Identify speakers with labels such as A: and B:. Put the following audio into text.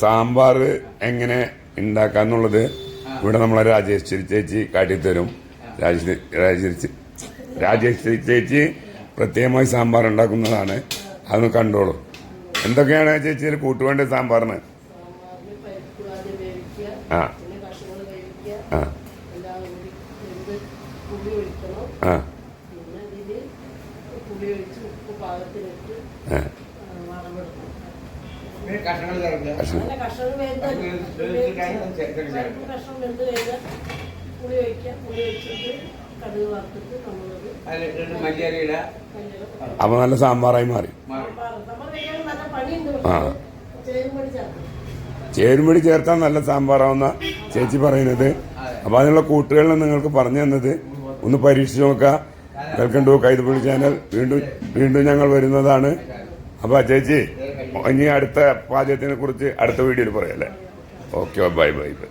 A: സാമ്പാർ എങ്ങനെ ഉണ്ടാക്കാന്നുള്ളത് ഇവിടെ നമ്മളെ രാജേശ്വരി ചേച്ചി കാട്ടിത്തരും. രാജേശ്വരി രാജേശ്വരി ചേച്ചി പ്രത്യേകമായി സാമ്പാർ ഉണ്ടാക്കുന്നതാണ്. അതൊന്ന് കണ്ടോളൂ. എന്തൊക്കെയാണ് ചേച്ചി ഇതിൽ കൂട്ടുവേണ്ടത് സാമ്പാറിന്? ആ. ആ. ആ. ആ.
B: കഷ്ണങ്ങൾ
A: കഷ്ണം.
C: വെന്ത് കഴിഞ്ഞാൽ പുളി പുളി ഒഴിച്ചിട്ട് കടുക് വറുത്തിട്ട് നമ്മളത്
A: അപ്പോൾ നല്ല സാമ്പാറായി മാറി. ആ. ചേരുമ്പടി ചേർത്താൽ നല്ല സാമ്പാറാവുന്ന ചേച്ചി പറയുന്നത്. അപ്പോൾ അതിനുള്ള കൂട്ടുകളിൽ നിങ്ങൾക്ക് പറഞ്ഞു തന്നത് ഒന്ന് പരീക്ഷിച്ച് നോക്കുക. Welcome to Kaithappally channel. വീണ്ടും വീണ്ടും ഞങ്ങൾ വരുന്നതാണ്. അപ്പോൾ ചേച്ചി. ഇനി അടുത്ത പാചകത്തിനെ കുറിച്ച് അടുത്ത വീഡിയോയിൽ പറയാം അല്ലേ? Okay bye bye bye.